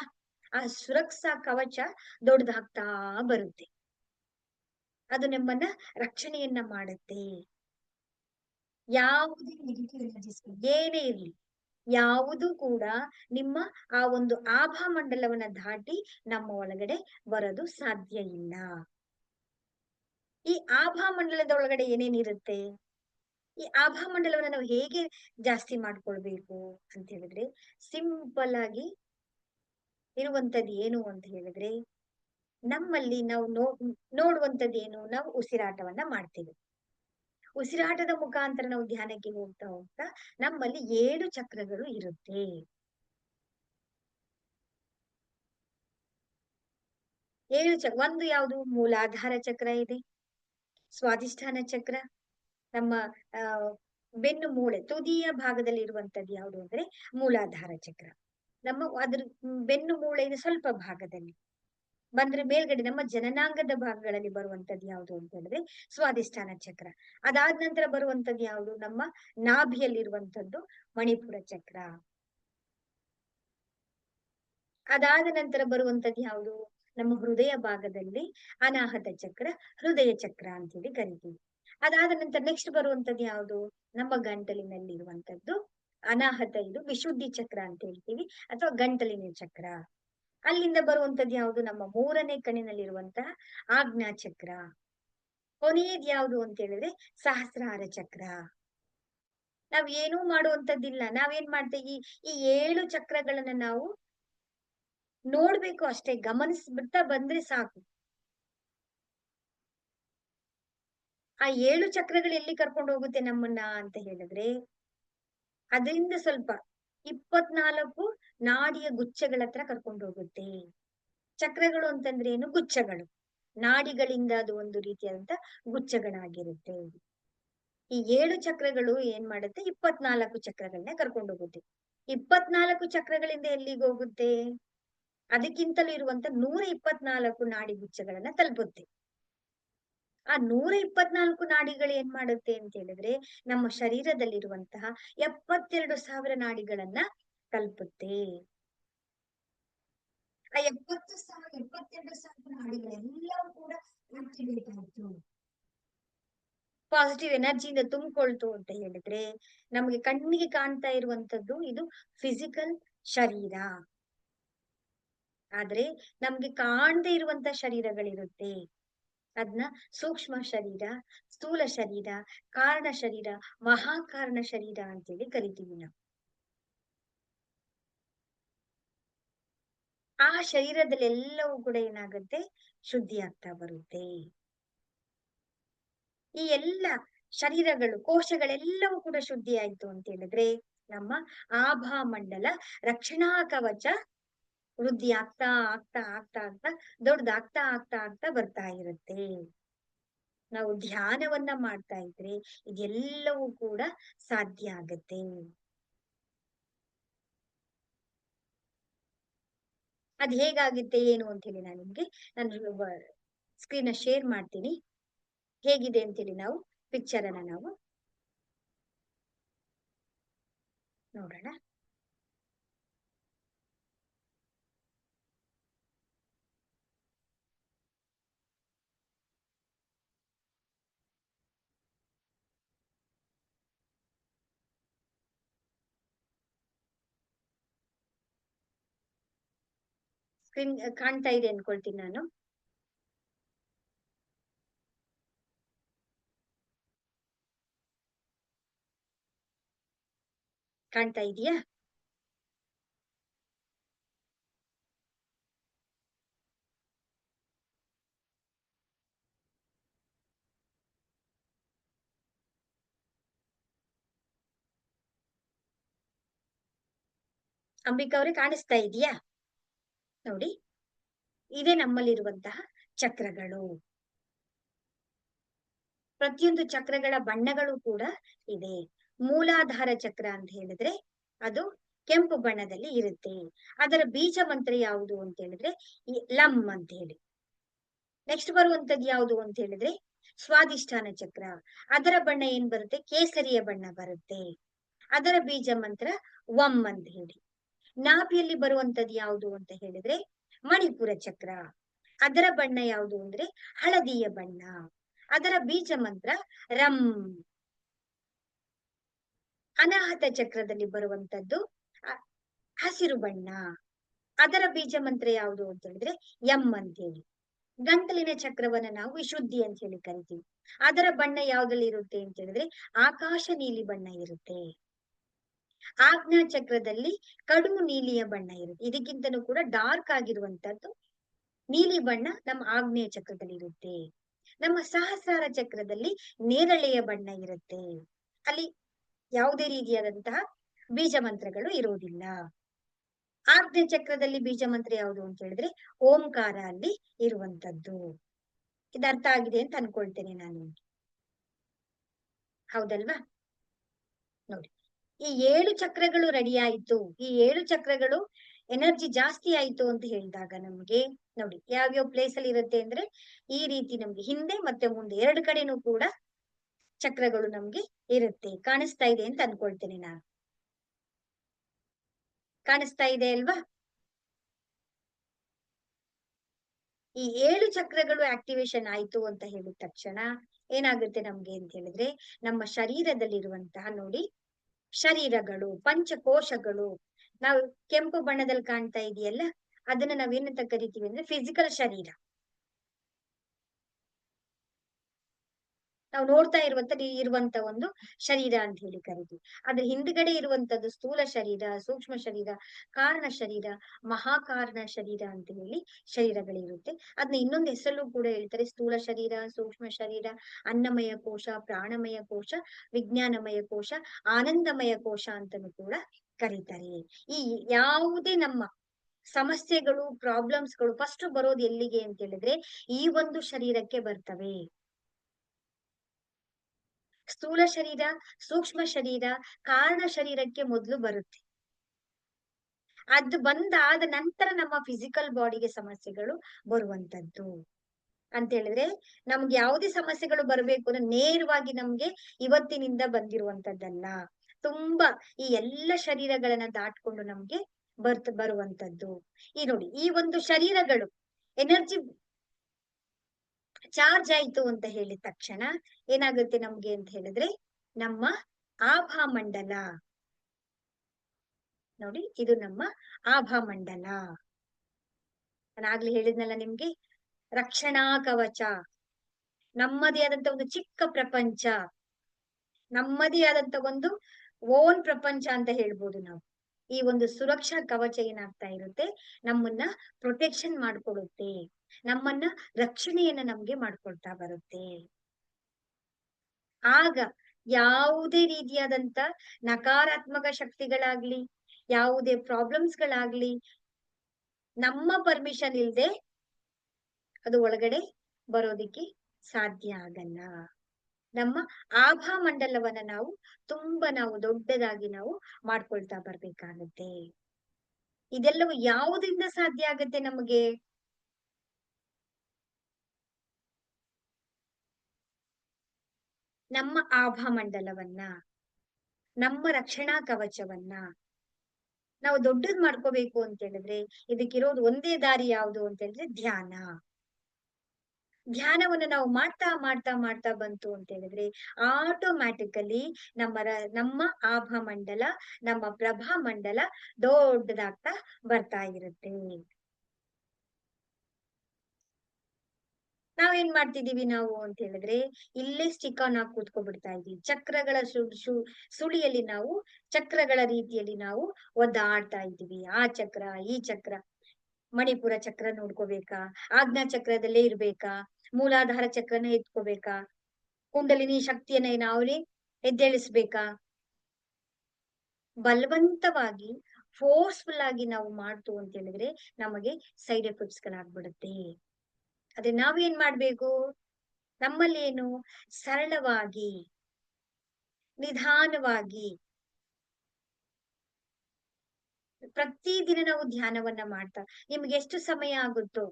ಆ ಸುರಕ್ಷಾ ಕವಚ ದೊಡ್ಡದಾಗ್ತಾ ಬರುತ್ತೆ. ಅದು ನಮ್ಮನ್ನ ರಕ್ಷಣೆಯನ್ನ ಮಾಡುತ್ತೆ. ಯಾವುದೇ ನೆಗೆಟಿವ್ ಎನರ್ಜೀಸ್ ಏನೇ ಇರ್ಲಿ, ಯಾವುದು ಕೂಡ ನಿಮ್ಮ ಆ ಒಂದು ಆಭಾ ಮಂಡಲವನ್ನ ದಾಟಿ ನಮ್ಮ ಒಳಗಡೆ ಬರೋದು ಸಾಧ್ಯ ಇಲ್ಲ. ಈ ಆಭಾ ಮಂಡಲದ ಒಳಗಡೆ ಏನೇನಿರುತ್ತೆ? ಈ ಆಭಾ ಮಂಡಲವನ್ನ ನಾವು ಹೇಗೆ ಜಾಸ್ತಿ ಮಾಡ್ಕೊಳ್ಬೇಕು ಅಂತ ಹೇಳಿದ್ರೆ, ಸಿಂಪಲ್ ಆಗಿ ಇರುವಂತದ್ದು ಏನು ಅಂತ ಹೇಳಿದ್ರೆ, ನಮ್ಮಲ್ಲಿ ನಾವು ನೋ ನೋಡುವಂತದ್ದು ಏನು, ನಾವು ಉಸಿರಾಟವನ್ನ ಮಾಡ್ತೇವೆ. ಉಸಿರಾಟದ ಮುಖಾಂತರ ನಾವು ಧ್ಯಾನಕ್ಕೆ ಹೋಗ್ತಾ ಹೋಗ್ತಾ ನಮ್ಮಲ್ಲಿ ಏಳು ಚಕ್ರಗಳು ಇರುತ್ತೆ. ಏಳು ಚಕ್ರ ಒಂದು ಯಾವುದು? ಮೂಲಾಧಾರ ಚಕ್ರ ಇದೆ, ಸ್ವಾಧಿಷ್ಠಾನ ಚಕ್ರ ನಮ್ಮ ಬೆನ್ನು ಮೂಳೆ, ತುದಿಯ ಭಾಗದಲ್ಲಿ ಇರುವಂತದ್ದು ಯಾವುದು ಅಂದ್ರೆ ಮೂಲಾಧಾರ ಚಕ್ರ. ನಮ್ಮ ಅದ್ರ ಬೆನ್ನು ಮೂಳೆಯ ಸ್ವಲ್ಪ ಭಾಗದಲ್ಲಿ. ಬಂದ್ರೆ ಮೇಲ್ಗಡೆ ನಮ್ಮ ಜನನಾಂಗದ ಭಾಗಗಳಲ್ಲಿ ಬರುವಂತದ್ದು ಯಾವುದು ಅಂತ ಹೇಳಿದ್ರೆ ಸ್ವಾಧಿಷ್ಠಾನ ಚಕ್ರ. ಅದಾದ ನಂತರ ಬರುವಂತದ್ದು ಯಾವುದು? ನಮ್ಮ ನಾಭಿಯಲ್ಲಿರುವಂತದ್ದು ಮಣಿಪುರ ಚಕ್ರ. ಅದಾದ ನಂತರ ಬರುವಂತದ್ದು ಯಾವುದು? ನಮ್ಮ ಹೃದಯ ಭಾಗದಲ್ಲಿ ಅನಾಹತ ಚಕ್ರ, ಹೃದಯ ಚಕ್ರ ಅಂತೇಳಿ ಕರಿತೀವಿ. ಅದಾದ ನಂತರ ನೆಕ್ಸ್ಟ್ ಬರುವಂತದ್ದು ಯಾವುದು? ನಮ್ಮ ಗಂಟಲಿನಲ್ಲಿ ಇರುವಂತದ್ದು ಅನಾಹತ ಇದು ವಿಶುದ್ಧಿ ಚಕ್ರ ಅಂತ ಹೇಳ್ತೀವಿ. ಅಥವಾ ಗಂಟಲಿನ ಚಕ್ರ. ಅಲ್ಲಿಂದ ಬರುವಂತದ್ದು ಯಾವುದು? ನಮ್ಮ ಮೂರನೇ ಕಣ್ಣಿನಲ್ಲಿರುವಂತಹ ಆಜ್ಞಾ ಚಕ್ರ. ಕೊನೆಯದ್ ಯಾವುದು ಅಂತ ಹೇಳಿದ್ರೆ ಸಹಸ್ರಾರ ಚಕ್ರ. ನಾವ್ ಏನೂ ಮಾಡುವಂತದ್ದಿಲ್ಲ. ನಾವೇನ್ ಮಾಡ್ತೇವೆ? ಈ ಈ ಏಳು ಚಕ್ರಗಳನ್ನ ನಾವು ನೋಡ್ಬೇಕು ಅಷ್ಟೇ. ಗಮನಿಸ್ಬಿಡ್ತಾ ಬಂದ್ರೆ ಸಾಕು. ಆ ಏಳು ಚಕ್ರಗಳು ಎಲ್ಲಿ ಕರ್ಕೊಂಡು ಹೋಗುತ್ತೆ ನಮ್ಮನ್ನ ಅಂತ ಹೇಳಿದ್ರೆ, ಅದರಿಂದ ಸ್ವಲ್ಪ ಇಪ್ಪತ್ನಾಲ್ಕು ನಾಡಿಯ ಗುಚ್ಛಗಳ ಹತ್ರ ಕರ್ಕೊಂಡು ಹೋಗುತ್ತೆ. ಚಕ್ರಗಳು ಅಂತಂದ್ರೆ ಏನು? ಗುಚ್ಛಗಳು. ನಾಡಿಗಳಿಂದ ಅದು ಒಂದು ರೀತಿಯಾದಂತ ಗುಚ್ಛಗಳಾಗಿರುತ್ತೆ. ಈ ಏಳು ಚಕ್ರಗಳು ಏನ್ ಮಾಡುತ್ತೆ? ಇಪ್ಪತ್ನಾಲ್ಕು ಚಕ್ರಗಳನ್ನ ಕರ್ಕೊಂಡು ಹೋಗುತ್ತೆ. ಇಪ್ಪತ್ನಾಲ್ಕು ಚಕ್ರಗಳಿಂದ ಎಲ್ಲಿಗೆ ಹೋಗುತ್ತೆ? ಅದಕ್ಕಿಂತಲೂ ಇರುವಂತ ನೂರ ಇಪ್ಪತ್ನಾಲ್ಕು ನಾಡಿ ಗುಚ್ಛಗಳನ್ನ ತಲುಪುತ್ತೆ. ಆ ನೂರ ಇಪ್ಪತ್ನಾಲ್ಕು ನಾಡಿಗಳು ಏನ್ ಮಾಡುತ್ತೆ ಅಂತ ಹೇಳಿದ್ರೆ ನಮ್ಮ ಶರೀರದಲ್ಲಿರುವಂತಹ ಎಪ್ಪತ್ತೆರಡು ಸಾವಿರ ನಾಡಿಗಳನ್ನ ತಲುಪುತ್ತೆ. ಆ ಎಪ್ಪತ್ತು ಸಾವಿರ, ಎಪ್ಪತ್ತೆರಡು ಸಾವಿರ ನಾಡಿಗಳೆಲ್ಲವೂ ಕೂಡ ಆಕ್ಟಿವೇಟ್ ಆಯ್ತು ಪಾಸಿಟಿವ್ ಎನರ್ಜಿಯಿಂದ ತುಂಬಿಕೊಳ್ತು ಅಂತ ಹೇಳಿದ್ರೆ ನಮಗೆ ಕಣ್ಣಿಗೆ ಕಾಣ್ತಾ ಇರುವಂತದ್ದು ಇದು ಫಿಸಿಕಲ್ ಶರೀರ. ಆದ್ರೆ ನಮ್ಗೆ ಕಾಣದೇ ಇರುವಂತ ಶರೀರಗಳಿರುತ್ತೆ. ಅದನ್ನ ಸೂಕ್ಷ್ಮ ಶರೀರ, ಸ್ಥೂಲ ಶರೀರ, ಕಾರಣ ಶರೀರ, ಮಹಾಕಾರಣ ಶರೀರ ಅಂತೇಳಿ ಕರಿತೀವಿ ನಾವು. ಆ ಶರೀರದಲ್ಲಿ ಎಲ್ಲವೂ ಕೂಡ ಏನಾಗುತ್ತೆ? ಶುದ್ಧಿ ಆಗ್ತಾ ಬರುತ್ತೆ. ಈ ಎಲ್ಲ ಶರೀರಗಳು, ಕೋಶಗಳೆಲ್ಲವೂ ಕೂಡ ಶುದ್ಧಿ ಆಯ್ತು ಅಂತ ಹೇಳಿದ್ರೆ ನಮ್ಮ ಆಭಾ ಮಂಡಲ ರಕ್ಷಣಾ ಕವಚ ವೃದ್ಧಿ ಆಗ್ತಾ ಆಗ್ತಾ ಆಗ್ತಾ ಆಗ್ತಾ ದೊಡ್ಡದಾಗ್ತಾ ಆಗ್ತಾ ಆಗ್ತಾ ಬರ್ತಾ ಇರುತ್ತೆ. ನಾವು ಧ್ಯಾನವನ್ನ ಮಾಡ್ತಾ ಇದ್ರೆ ಇದೆಲ್ಲವೂ ಕೂಡ ಸಾಧ್ಯ ಆಗತ್ತೆ. ಅದ್ ಹೇಗಾಗುತ್ತೆ, ಏನು ಅಂತ ಹೇಳಿ ನಾನು ನಿಮ್ಗೆ ನಾನು ಸ್ಕ್ರೀನ್ ಶೇರ್ ಮಾಡ್ತೀನಿ. ಹೇಗಿದೆ ಅಂತೇಳಿ ನಾವು ಪಿಕ್ಚರ್ ಅನ್ನ ನಾವು ನೋಡೋಣ. ಸ್ಕ್ರೀನ್ ಕಾಣ್ತಾ ಇದೆ ಅನ್ಕೊಳ್ತೀನಿ ನಾನು. ಕಾಣ್ತಾ ಇದೆಯಾ? ಅಂಬಿಕಾ ಅವ್ರೆ ಕಾಣಿಸ್ತಾ ಇದೆಯಾ? ನೋಡಿ. ಇದೇ ನಮ್ಮಲ್ಲಿರುವಂತಹ ಚಕ್ರಗಳು. ಪ್ರತಿಯೊಂದು ಚಕ್ರಗಳ ಬಣ್ಣಗಳು ಕೂಡ ಇದೆ. ಮೂಲಾಧಾರ ಚಕ್ರ ಅಂತ ಹೇಳಿದ್ರೆ ಅದು ಕೆಂಪು ಬಣ್ಣದಲ್ಲಿ ಇರುತ್ತೆ. ಅದರ ಬೀಜ ಮಂತ್ರ ಯಾವುದು ಅಂತ ಹೇಳಿದ್ರೆ ಈ ಲಮ್ ಅಂತ ಹೇಳಿ. ನೆಕ್ಸ್ಟ್ ಬರುವಂತದ್ದು ಯಾವುದು ಅಂತ ಹೇಳಿದ್ರೆ ಸ್ವಾದಿಷ್ಠಾನ ಚಕ್ರ. ಅದರ ಬಣ್ಣ ಏನ್ ಬರುತ್ತೆ? ಕೇಸರಿಯ ಬಣ್ಣ ಬರುತ್ತೆ. ಅದರ ಬೀಜ ಮಂತ್ರ ವಮ್ ಅಂತ ಹೇಳಿ. ನಾಭಿಯಲ್ಲಿ ಬರುವಂತದ್ದು ಯಾವುದು ಅಂತ ಹೇಳಿದ್ರೆ ಮಣಿಪುರ ಚಕ್ರ. ಅದರ ಬಣ್ಣ ಯಾವುದು ಅಂದ್ರೆ ಹಳದಿಯ ಬಣ್ಣ. ಅದರ ಬೀಜ ಮಂತ್ರ ರಂ. ಅನಾಹತ ಚಕ್ರದಲ್ಲಿ ಬರುವಂತದ್ದು ಹಸಿರು ಬಣ್ಣ. ಅದರ ಬೀಜ ಮಂತ್ರ ಯಾವುದು ಅಂತ ಹೇಳಿದ್ರೆ ಎಂ ಅಂತ ಹೇಳಿ ಗಂಟಲಿನ ಚಕ್ರವನ್ನ ನಾವು ವಿಶುದ್ಧಿ ಅಂತ ಹೇಳಿ ಕರಿತೀವಿ. ಅದರ ಬಣ್ಣ ಯಾವ್ದ್ರಲ್ಲಿ ಇರುತ್ತೆ ಅಂತ ಹೇಳಿದ್ರೆ ಆಕಾಶ ನೀಲಿ ಬಣ್ಣ ಇರುತ್ತೆ. ಆಜ್ಞಾ ಚಕ್ರದಲ್ಲಿ ಕಡು ನೀಲಿಯ ಬಣ್ಣ ಇರುತ್ತೆ. ಇದಕ್ಕಿಂತನೂ ಕೂಡ ಡಾರ್ಕ್ ಆಗಿರುವಂತದ್ದು ನೀಲಿ ಬಣ್ಣ ನಮ್ಮ ಆಗ್ನೇಯ ಚಕ್ರದಲ್ಲಿ ಇರುತ್ತೆ. ನಮ್ಮ ಸಹಸ್ರಾರ ಚಕ್ರದಲ್ಲಿ ನೇರಳೆಯ ಬಣ್ಣ ಇರುತ್ತೆ. ಅಲ್ಲಿ ಯಾವುದೇ ರೀತಿಯಾದಂತಹ ಬೀಜ ಮಂತ್ರಗಳು ಇರುವುದಿಲ್ಲ. ಆಗ್ನೇಯ ಚಕ್ರದಲ್ಲಿ ಬೀಜ ಮಂತ್ರ ಯಾವುದು ಅಂತ ಹೇಳಿದ್ರೆ ಓಂಕಾರ ಅಲ್ಲಿ ಇರುವಂತದ್ದು ಇದು ಅರ್ಥ ಆಗಿದೆ ಅಂತ ಅನ್ಕೊಳ್ತೇನೆ ನಾನು. ಹೌದಲ್ವಾ? ನೋಡಿ. ಈ ಏಳು ಚಕ್ರಗಳು ರೆಡಿ ಆಯ್ತು. ಈ ಏಳು ಚಕ್ರಗಳು ಎನರ್ಜಿ ಜಾಸ್ತಿ ಆಯ್ತು ಅಂತ ಹೇಳಿದಾಗ ನಮ್ಗೆ ನೋಡಿ ಯಾವ್ಯಾವ ಪ್ಲೇಸ್ ಅಲ್ಲಿ ಇರುತ್ತೆ ಅಂದ್ರೆ ಈ ರೀತಿ ನಮ್ಗೆ ಹಿಂದೆ ಮತ್ತೆ ಮುಂದೆ ಎರಡು ಕಡೆನೂ ಕೂಡ ಚಕ್ರಗಳು ನಮ್ಗೆ ಇರುತ್ತೆ. ಕಾಣಿಸ್ತಾ ಇದೆ ಅಂತ ಅನ್ಕೊಳ್ತೇನೆ ನಾನು. ಕಾಣಿಸ್ತಾ ಇದೆ ಅಲ್ವಾ? ಈ ಏಳು ಚಕ್ರಗಳು ಆಕ್ಟಿವೇಶನ್ ಆಯ್ತು ಅಂತ ಹೇಳಿದ ತಕ್ಷಣ ಏನಾಗುತ್ತೆ ನಮ್ಗೆ ಅಂತ ಹೇಳಿದ್ರೆ ನಮ್ಮ ಶರೀರದಲ್ಲಿರುವಂತಹ ನೋಡಿ ಶರೀರಗಳು ಪಂಚಕೋಶಗಳು. ನಾವು ಕೆಂಪು ಬಣ್ಣದಲ್ಲಿ ಕಾಣ್ತಾ ಇದೆಯಲ್ಲ ಅದನ್ನ ನಾವೇನಂತ ಕರಿತೀವಿ ಅಂದ್ರೆ ಫಿಸಿಕಲ್ ಶರೀರ. ನಾವು ನೋಡ್ತಾ ಇರುವಂತ ಇರುವಂತ ಒಂದು ಶರೀರ ಅಂತ ಹೇಳಿ ಕರಿತೀವಿ. ಅದ್ರ ಹಿಂದ್ಗಡೆ ಇರುವಂತದ್ದು ಸ್ಥೂಲ ಶರೀರ, ಸೂಕ್ಷ್ಮ ಶರೀರ, ಕಾರಣ ಶರೀರ, ಮಹಾಕಾರಣ ಶರೀರ ಅಂತ ಹೇಳಿ ಶರೀರಗಳಿರುತ್ತೆ. ಅದನ್ನ ಇನ್ನೊಂದು ಹೆಸರಲ್ಲೂ ಕೂಡ ಹೇಳ್ತಾರೆ ಸ್ಥೂಲ ಶರೀರ, ಸೂಕ್ಷ್ಮ ಶರೀರ, ಅನ್ನಮಯ ಕೋಶ, ಪ್ರಾಣಮಯ ಕೋಶ, ವಿಜ್ಞಾನಮಯ ಕೋಶ, ಆನಂದಮಯ ಕೋಶ ಅಂತಾನು ಕೂಡ ಕರೀತಾರೆ. ಈ ಯಾವುದೇ ನಮ್ಮ ಸಮಸ್ಯೆಗಳು ಪ್ರಾಬ್ಲಮ್ಸ್ಗಳು ಫಸ್ಟ್ ಬರೋದು ಎಲ್ಲಿಗೆ ಅಂತ ಹೇಳಿದ್ರೆ ಈ ಒಂದು ಶರೀರಕ್ಕೆ ಬರ್ತವೆ. ಸ್ಥೂಲ ಶರೀರ, ಸೂಕ್ಷ್ಮ ಶರೀರ, ಕಾರಣ ಶರೀರಕ್ಕೆ ಮೊದಲು ಬರುತ್ತೆ. ಅದು ಬಂದಾದ ನಂತರ ನಮ್ಮ ಫಿಸಿಕಲ್ ಬಾಡಿಗೆ ಸಮಸ್ಯೆಗಳು ಬರುವಂತದ್ದು. ಅಂತ ಹೇಳಿದ್ರೆ ನಮ್ಗೆ ಯಾವುದೇ ಸಮಸ್ಯೆಗಳು ಬರಬೇಕು ಅಂದ್ರೆ ನೇರವಾಗಿ ನಮ್ಗೆ ಇವತ್ತಿನಿಂದ ಬಂದಿರುವಂತದ್ದಲ್ಲ. ತುಂಬಾ ಈ ಎಲ್ಲ ಶರೀರಗಳನ್ನ ದಾಟ್ಕೊಂಡು ನಮ್ಗೆ ಬರ್ತ್, ಬರುವಂತದ್ದು. ಈ ನೋಡಿ, ಈ ಒಂದು ಶರೀರಗಳು ಎನರ್ಜಿ ಚಾರ್ಜ್ ಆಯ್ತು ಅಂತ ಹೇಳಿದ ತಕ್ಷಣ ಏನಾಗುತ್ತೆ ನಮ್ಗೆ ಅಂತ ಹೇಳಿದ್ರೆ ನಮ್ಮ ಆಭಾ ಮಂಡಲ. ನೋಡಿ, ಇದು ನಮ್ಮ ಆಭಾ ಮಂಡಲ. ನಾನಾಗ್ಲಿ ಹೇಳಿದ್ನಲ್ಲ ನಿಮ್ಗೆ, ರಕ್ಷಣಾ ಕವಚ. ನಮ್ಮದೇ ಆದಂತ ಒಂದು ಚಿಕ್ಕ ಪ್ರಪಂಚ. ನಮ್ಮದೇ ಆದಂತ ಒಂದು ಓನ್ ಪ್ರಪಂಚ ಅಂತ ಹೇಳ್ಬೋದು ನಾವು. ಈ ಒಂದು ಸುರಕ್ಷಾ ಕವಚ ಏನಾಗ್ತಾ ಇರುತ್ತೆ? ನಮ್ಮನ್ನ ಪ್ರೊಟೆಕ್ಷನ್ ಮಾಡ್ಕೊಡುತ್ತೆ. ನಮ್ಮನ್ನ ರಕ್ಷಣೆಯನ್ನ ನಮ್ಗೆ ಮಾಡ್ಕೊಳ್ತಾ ಬರುತ್ತೆ. ಆಗ ಯಾವುದೇ ರೀತಿಯಾದಂತ ನಕಾರಾತ್ಮಕ ಶಕ್ತಿಗಳಾಗ್ಲಿ, ಯಾವುದೇ ಪ್ರಾಬ್ಲಮ್ಸ್ ಗಳಾಗ್ಲಿ ನಮ್ಮ ಪರ್ಮಿಷನ್ ಇಲ್ದೆ ಅದು ಒಳಗಡೆ ಬರೋದಿಕ್ಕೆ ಸಾಧ್ಯ ಆಗಲ್ಲ. ನಮ್ಮ ಆಭಾ ಮಂಡಲವನ್ನ ನಾವು ತುಂಬಾ ನಾವು ದೊಡ್ಡದಾಗಿ ನಾವು ಮಾಡ್ಕೊಳ್ತಾ ಬರ್ಬೇಕಾಗತ್ತೆ. ಇದೆಲ್ಲವೂ ಯಾವುದರಿಂದ ಸಾಧ್ಯ ಆಗತ್ತೆ ನಮಗೆ? ನಮ್ಮ ಆಭಾ ಮಂಡಲವನ್ನ, ನಮ್ಮ ರಕ್ಷಣಾ ಕವಚವನ್ನ ನಾವು ದೊಡ್ಡದ್ ಮಾಡ್ಕೋಬೇಕು ಅಂತ ಹೇಳಿದ್ರೆ ಇದಕ್ಕಿರೋದು ಒಂದೇ ದಾರಿ ಯಾವುದು ಅಂತ ಹೇಳಿದ್ರೆ ಧ್ಯಾನ. ಧ್ಯಾನವನ್ನು ನಾವು ಮಾಡ್ತಾ ಮಾಡ್ತಾ ಮಾಡ್ತಾ ಬಂತು ಅಂತ ಹೇಳಿದ್ರೆ ಆಟೋಮ್ಯಾಟಿಕಲಿ ನಮ್ಮ ನಮ್ಮ ಆಭಾ ಮಂಡಲ ನಮ್ಮ ಪ್ರಭಾ ಮಂಡಲ ದೊಡ್ಡದಾಗ್ತಾ ಬರ್ತಾ ಇರುತ್ತೆ. ನಾವೇನ್ ಮಾಡ್ತಿದೀವಿ ನಾವು ಅಂತ ಹೇಳಿದ್ರೆ ಇಲ್ಲೇ ಸ್ಟಿಕ್ ಆನ್ ಆಗಿ ಕೂತ್ಕೊಬಿಡ್ತಾ ಇದೀವಿ ಚಕ್ರಗಳ ಸು ಸು, ಸುಳಿಯಲ್ಲಿ ನಾವು, ಚಕ್ರಗಳ ರೀತಿಯಲ್ಲಿ ನಾವು ಒದ್ದಾಡ್ತಾ ಇದ್ದೀವಿ. ಆ ಚಕ್ರ, ಈ ಚಕ್ರ ಮಣಿಪುರ ಚಕ್ರ ನೋಡ್ಕೋಬೇಕಾ? ಆಜ್ಞಾ ಚಕ್ರದಲ್ಲೇ ಇರ್ಬೇಕಾ? ಮೂಲಾಧಾರ ಚಕ್ರನ ಎತ್ಕೋಬೇಕಾ? ಕುಂಡಲಿನಿ ಶಕ್ತಿಯನ್ನ ನಾವೇ ಎದ್ದೇಳಿಸ್ಬೇಕಾ? ಬಲವಂತವಾಗಿ ಫೋರ್ಸ್ಫುಲ್ ಆಗಿ ನಾವು ಮಾಡ್ತು ಅಂತ ಹೇಳಿದ್ರೆ ನಮಗೆ ಸೈಡ್ ಎಫೆಕ್ಟ್ಸ್ ಗಳಾಗ್ಬಿಡುತ್ತೆ. ಅದೇ ನಾವೇನ್ ಮಾಡ್ಬೇಕು? ನಮ್ಮಲ್ಲಿ ಏನು ಸರಳವಾಗಿ, ನಿಧಾನವಾಗಿ ಪ್ರತಿದಿನ ನಾವು ಧ್ಯಾನವನ್ನ ಮಾಡ್ತಾ, ನಿಮ್ಗೆ ಎಷ್ಟು ಸಮಯ ಆಗುತ್ತೋ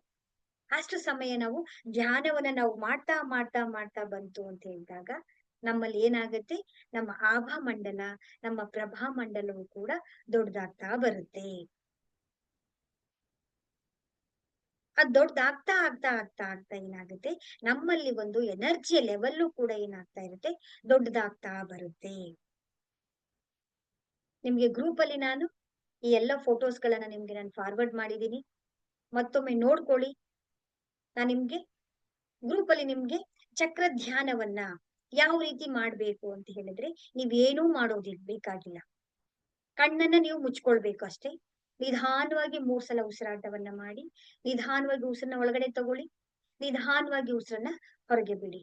ಅಷ್ಟು ಸಮಯ ನಾವು ಧ್ಯಾನವನ್ನ ನಾವು ಮಾಡ್ತಾ ಮಾಡ್ತಾ ಮಾಡ್ತಾ ಬಂತು ಅಂತ ಹೇಳಿದಾಗ ನಮ್ಮಲ್ಲಿ ಏನಾಗುತ್ತೆ? ನಮ್ಮ ಆಭಾ ಮಂಡಲ, ನಮ್ಮ ಪ್ರಭಾ ಮಂಡಲವು ಕೂಡ ದೊಡ್ಡದಾಗ್ತಾ ಬರುತ್ತೆ. ಅದ್ ದೊಡ್ಡದಾಗ್ತಾ ಆಗ್ತಾ ಆಗ್ತಾ ಆಗ್ತಾ ಏನಾಗುತ್ತೆ? ನಮ್ಮಲ್ಲಿ ಒಂದು ಎನರ್ಜಿಯ ಲೆವೆಲ್ಲು ಕೂಡ ಏನಾಗ್ತಾ ಇರುತ್ತೆ? ದೊಡ್ಡದಾಗ್ತಾ ಬರುತ್ತೆ. ನಿಮ್ಗೆ ಗ್ರೂಪ್ ಅಲ್ಲಿ ನಾನು ಈ ಎಲ್ಲ ಫೋಟೋಸ್ ಗಳನ್ನ ನಿಮ್ಗೆ ನಾನು ಫಾರ್ವರ್ಡ್ ಮಾಡಿದೀನಿ. ಮತ್ತೊಮ್ಮೆ ನೋಡ್ಕೊಳ್ಳಿ. ನಾನು ನಿಮ್ಗೆ ಗ್ರೂಪ್ ಅಲ್ಲಿ ನಿಮ್ಗೆ ಚಕ್ರ ಧ್ಯಾನವನ್ನ ಯಾವ ರೀತಿ ಮಾಡ್ಬೇಕು ಅಂತ ಹೇಳಿದ್ರೆ ನೀವೇನೂ ಮಾಡೋದಿಲ್ಲ ಬೇಕಾಗಿಲ್ಲ. ಕಣ್ಣನ್ನ ನೀವು ಮುಚ್ಕೊಳ್ಬೇಕು ಅಷ್ಟೇ. ನಿಧಾನವಾಗಿ ಮೂರ್ ಸಲ ಉಸಿರಾಟವನ್ನ ಮಾಡಿ, ನಿಧಾನವಾಗಿ ಉಸಿರನ್ನ ಒಳಗಡೆ ತಗೊಳ್ಳಿ, ನಿಧಾನವಾಗಿ ಉಸಿರನ್ನ ಹೊರಗೆ ಬಿಡಿ.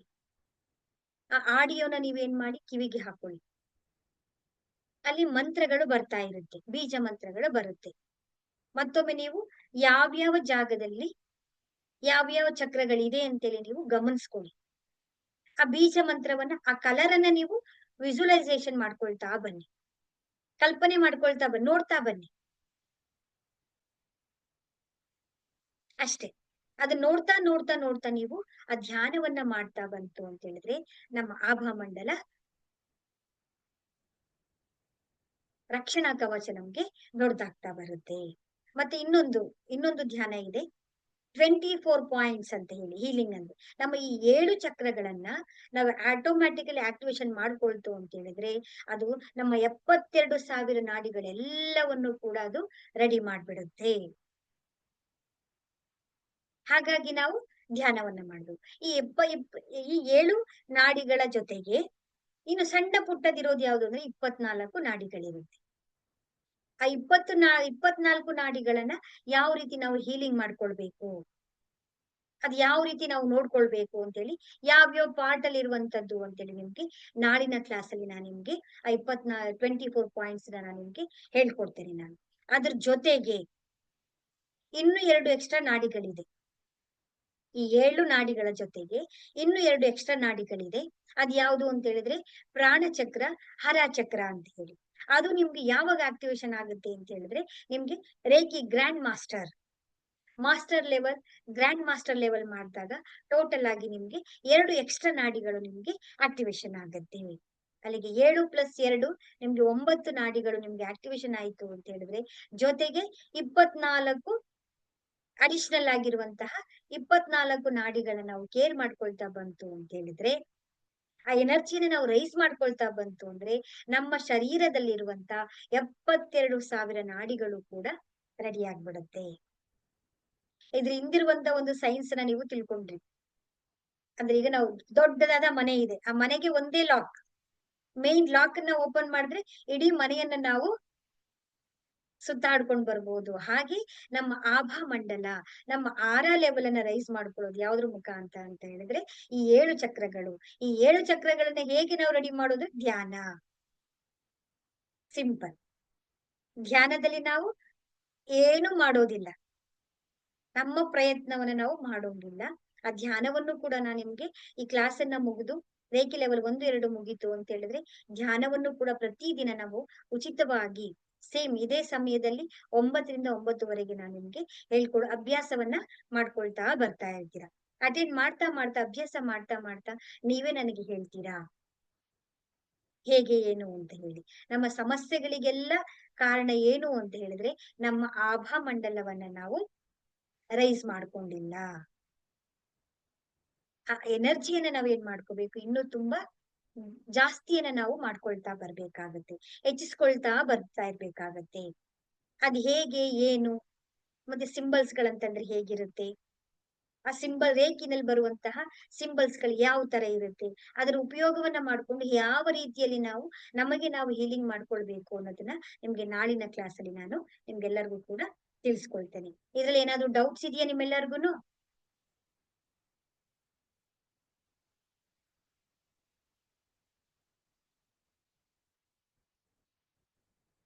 ಆ ಆಡಿಯೋನ ನೀವೇನ್ ಮಾಡಿ ಕಿವಿಗೆ ಹಾಕೊಳ್ಳಿ. ಅಲ್ಲಿ ಮಂತ್ರಗಳು ಬರ್ತಾ ಇರುತ್ತೆ, ಬೀಜ ಮಂತ್ರಗಳು ಬರುತ್ತೆ. ಮತ್ತೊಮ್ಮೆ ನೀವು ಯಾವ್ಯಾವ ಜಾಗದಲ್ಲಿ ಯಾವ್ಯಾವ ಚಕ್ರಗಳಿದೆ ಅಂತೇಳಿ ನೀವು ಗಮನಿಸ್ಕೊಳ್ಳಿ. ಆ ಬೀಜ ಮಂತ್ರವನ್ನ, ಆ ಕಲರ್ ಅನ್ನ ನೀವು ವಿಜುವಲೈಸೇಷನ್ ಮಾಡ್ಕೊಳ್ತಾ ಬನ್ನಿ. ಕಲ್ಪನೆ ಮಾಡ್ಕೊಳ್ತಾ ಬನ್ನಿ, ನೋಡ್ತಾ ಬನ್ನಿ. ಅಷ್ಟೇ. ಅದನ್ನ ನೋಡ್ತಾ ನೋಡ್ತಾ ನೋಡ್ತಾ ನೀವು ಆ ಧ್ಯಾನವನ್ನ ಮಾಡ್ತಾ ಬಂತು ಅಂತ ಹೇಳಿದ್ರೆ ನಮ್ಮ ಆಭಾ ಮಂಡಲ ರಕ್ಷಣಾ ಕವಚ ನಮ್ಗೆ ದೊಡ್ಡದಾಗ್ತಾ ಬರುತ್ತೆ. ಮತ್ತೆ ಇನ್ನೊಂದು ಇನ್ನೊಂದು ಧ್ಯಾನ ಇದೆ. ಟ್ವೆಂಟಿ ಫೋರ್ ಪಾಯಿಂಟ್ಸ್ ಅಂತ ಹೇಳಿ ಹೀಲಿಂಗ್ ಅಂದ್ರೆ. ನಮ್ಮ ಈ ಏಳು ಚಕ್ರಗಳನ್ನ ನಾವು ಆಟೋಮ್ಯಾಟಿಕಲಿ ಆಕ್ಟಿವೇಶನ್ ಮಾಡ್ಕೊಳ್ತು ಅಂತ ಹೇಳಿದ್ರೆ, ಅದು ನಮ್ಮ ಎಪ್ಪತ್ತೆರಡು ಸಾವಿರ ನಾಡಿಗಳೆಲ್ಲವನ್ನು ಕೂಡ ಅದು ರೆಡಿ ಮಾಡ್ಬಿಡುತ್ತೆ. ಹಾಗಾಗಿ ನಾವು ಧ್ಯಾನವನ್ನ ಮಾಡ್ಬೇಕು. ಈ ಎಪ್ಪ ಈ ಏಳು ನಾಡಿಗಳ ಜೊತೆಗೆ ಇನ್ನು ಸಣ್ಣ ಪುಟ್ಟದಿರೋದು ಯಾವುದು ಅಂದ್ರೆ ಇಪ್ಪತ್ನಾಲ್ಕು ನಾಡಿಗಳಿರುತ್ತೆ. ಆ ಇಪ್ಪತ್ತು ನಾ, ಇಪ್ಪತ್ನಾಲ್ಕು ನಾಡಿಗಳನ್ನ ಯಾವ ರೀತಿ ನಾವು ಹೀಲಿಂಗ್ ಮಾಡ್ಕೊಳ್ಬೇಕು? ಅದ್ ಯಾವ ರೀತಿ ನಾವು ನೋಡ್ಕೊಳ್ಬೇಕು ಅಂತೇಳಿ ಯಾವ್ಯಾವ ಪಾರ್ಟ್ ಅಲ್ಲಿ ಇರುವಂತದ್ದು ಅಂತೇಳಿ ನಿಮ್ಗೆ ನಾಳಿನ ಕ್ಲಾಸ್ ಅಲ್ಲಿ ನಾನು ನಿಮ್ಗೆ ಆ ಇಪ್ಪತ್ನಾ ಟ್ವೆಂಟಿ ಫೋರ್ ಪಾಯಿಂಟ್ಸ್ ನಾನು ನಿಮ್ಗೆ ಹೇಳ್ಕೊಡ್ತೇನೆ ನಾನು. ಅದ್ರ ಜೊತೆಗೆ ಇನ್ನು ಎರಡು ಎಕ್ಸ್ಟ್ರಾ ನಾಡಿಗಳಿದೆ. ಈ ಏಳು ನಾಡಿಗಳ ಜೊತೆಗೆ ಇನ್ನು ಎರಡು ಎಕ್ಸ್ಟ್ರಾ ನಾಡಿಗಳಿದೆ. ಅದ್ ಯಾವುದು ಅಂತ ಹೇಳಿದ್ರೆ ಪ್ರಾಣಚಕ್ರ, ಹರಚಕ್ರ ಅಂತ ಹೇಳಿ. ಅದು ನಿಮ್ಗೆ ಯಾವಾಗ ಆಕ್ಟಿವೇಶನ್ ಆಗುತ್ತೆ ಅಂತ ಹೇಳಿದ್ರೆ, ನಿಮ್ಗೆ reiki grand master master level grand master level ಮಾಡಿದಾಗ ಟೋಟಲ್ ಆಗಿ ನಿಮ್ಗೆ ಎರಡು ಎಕ್ಸ್ಟ್ರಾ ನಾಡಿಗಳು ನಿಮ್ಗೆ ಆಕ್ಟಿವೇಶನ್ ಆಗುತ್ತೆ. ಅಲ್ಲಿಗೆ ಏಳು ಪ್ಲಸ್ ಎರಡು, ನಿಮ್ಗೆ ಒಂಬತ್ತು ನಾಡಿಗಳು ನಿಮ್ಗೆ ಆಕ್ಟಿವೇಶನ್ ಆಯಿತು ಅಂತ ಹೇಳಿದ್ರೆ, ಜೊತೆಗೆ ಇಪ್ಪತ್ನಾಲ್ಕು ಅಡಿಷನಲ್ ಆಗಿರುವಂತಹ ಇಪ್ಪತ್ನಾಲ್ಕು ನಾಡಿಗಳನ್ನ ನಾವು ಕೇರ್ ಮಾಡ್ಕೊಳ್ತಾ ಬಂತು ಅಂತ ಹೇಳಿದ್ರೆ ಆ ಎನರ್ಜಿನ ನಾವು ರೈಸ್ ಮಾಡ್ಕೊಳ್ತಾ ಬಂತು ಅಂದ್ರೆ ನಮ್ಮ ಶರೀರದಲ್ಲಿರುವಂತ ಎಪ್ಪತ್ತೆರಡು ಸಾವಿರ ನಾಡಿಗಳು ಕೂಡ ರೆಡಿ ಆಗ್ಬಿಡುತ್ತೆ. ಇದ್ರ ಹಿಂದಿರುವಂತ ಒಂದು ಸೈನ್ಸ್ನ ನೀವು ತಿಳ್ಕೊಂಡ್ರಿ. ಅಂದ್ರೆ ಈಗ ನಾವು ದೊಡ್ಡದಾದ ಮನೆ ಇದೆ. ಆ ಮನೆಗೆ ಒಂದೇ ಲಾಕ್ ಮೇನ್ ಲಾಕ್ ಅನ್ನ ಓಪನ್ ಮಾಡಿದ್ರೆ ಇಡೀ ಮನೆಯನ್ನ ನಾವು ಸುತ್ತಾಡ್ಕೊಂಡ್ ಬರ್ಬೋದು. ಹಾಗೆ ನಮ್ಮ ಆಭಾ ಮಂಡಲ, ನಮ್ಮ ಆರ ಲೆವೆಲ್ ಅನ್ನ ರೈಸ್ ಮಾಡ್ಕೊಳ್ಳೋದು ಯಾವ್ದ್ರ ಮುಖಾಂತ ಅಂತ ಹೇಳಿದ್ರೆ ಈ ಏಳು ಚಕ್ರಗಳು. ಈ ಏಳು ಚಕ್ರಗಳನ್ನ ಹೇಗೆ ನಾವು ರೆಡಿ ಮಾಡೋದು? ಧ್ಯಾನ. ಸಿಂಪಲ್ ಧ್ಯಾನದಲ್ಲಿ ನಾವು ಏನು ಮಾಡೋದಿಲ್ಲ. ನಮ್ಮ ಪ್ರಯತ್ನವನ್ನ ನಾವು ಮಾಡೋದಿಲ್ಲ. ಆ ಧ್ಯಾನವನ್ನು ಕೂಡ ನಾನು ನಿಮ್ಗೆ ಈ ಕ್ಲಾಸ್ ಅನ್ನ ಮುಗಿದು ರೇಖಿ ಲೆವೆಲ್ ಒಂದು, ಎರಡು ಮುಗೀತು ಅಂತ ಹೇಳಿದ್ರೆ ಧ್ಯಾನವನ್ನು ಕೂಡ ಪ್ರತಿದಿನ ನಾವು ಉಚಿತವಾಗಿ ಸೇಮ್ ಇದೇ ಸಮಯದಲ್ಲಿ ಒಂಬತ್ತರಿಂದ ಒಂಬತ್ತುವರೆಗೆ ನಾನು ನಿಮ್ಗೆ ಹೇಳ್ಕೊಡ, ಅಭ್ಯಾಸವನ್ನ ಮಾಡ್ಕೊಳ್ತಾ ಬರ್ತಾ ಇರ್ತೀರಾ. ಅಟೆಂಡ್ ಮಾಡ್ತಾ ಮಾಡ್ತಾ, ಅಭ್ಯಾಸ ಮಾಡ್ತಾ ಮಾಡ್ತಾ ನೀವೇ ನನಗೆ ಹೇಳ್ತೀರಾ? ಹೇಗೆ ಏನು ಅಂತ ಹೇಳಿ. ನಮ್ಮ ಸಮಸ್ಯೆಗಳಿಗೆಲ್ಲ ಕಾರಣ ಏನು ಅಂತ ಹೇಳಿದ್ರೆ ನಮ್ಮ ಆಭಾ ಮಂಡಲವನ್ನ ನಾವು ರೈಸ್ ಮಾಡ್ಕೊಂಡಿಲ್ಲ. ಆ ಎನರ್ಜಿಯನ್ನ ನಾವೇನ್ ಮಾಡ್ಕೋಬೇಕು? ಇನ್ನು ತುಂಬಾ ಜಾಸ್ತಿಯನ್ನ ನಾವು ಮಾಡ್ಕೊಳ್ತಾ ಬರ್ಬೇಕಾಗತ್ತೆ, ಹೆಚ್ಚಿಸ್ಕೊಳ್ತಾ ಬರ್ತಾ ಇರ್ಬೇಕಾಗತ್ತೆ. ಅದ್ ಹೇಗೆ, ಏನು, ಮತ್ತೆ ಸಿಂಬಲ್ಸ್ ಗಳಂತಂದ್ರೆ ಹೇಗಿರುತ್ತೆ? ಆ ಸಿಂಬಲ್ ರೇಖಿನಲ್ಲಿ ಬರುವಂತಹ ಸಿಂಬಲ್ಸ್ಗಳು ಯಾವ ತರ ಇರುತ್ತೆ? ಅದರ ಉಪಯೋಗವನ್ನ ಮಾಡ್ಕೊಂಡು ಯಾವ ರೀತಿಯಲ್ಲಿ ನಾವು, ನಮಗೆ ನಾವು ಹೀಲಿಂಗ್ ಮಾಡ್ಕೊಳ್ಬೇಕು ಅನ್ನೋದನ್ನ ನಿಮ್ಗೆ ನಾಳಿನ ಕ್ಲಾಸ್ ಅಲ್ಲಿ ನಾನು ನಿಮ್ಗೆಲ್ಲರಿಗೂ ಕೂಡ ತಿಳಿಸ್ಕೊಳ್ತೇನೆ. ಇದ್ರಲ್ಲಿ ಏನಾದ್ರು ಡೌಟ್ಸ್ ಇದೆಯಾ ನಿಮ್ಮೆಲ್ಲರಿಗೂ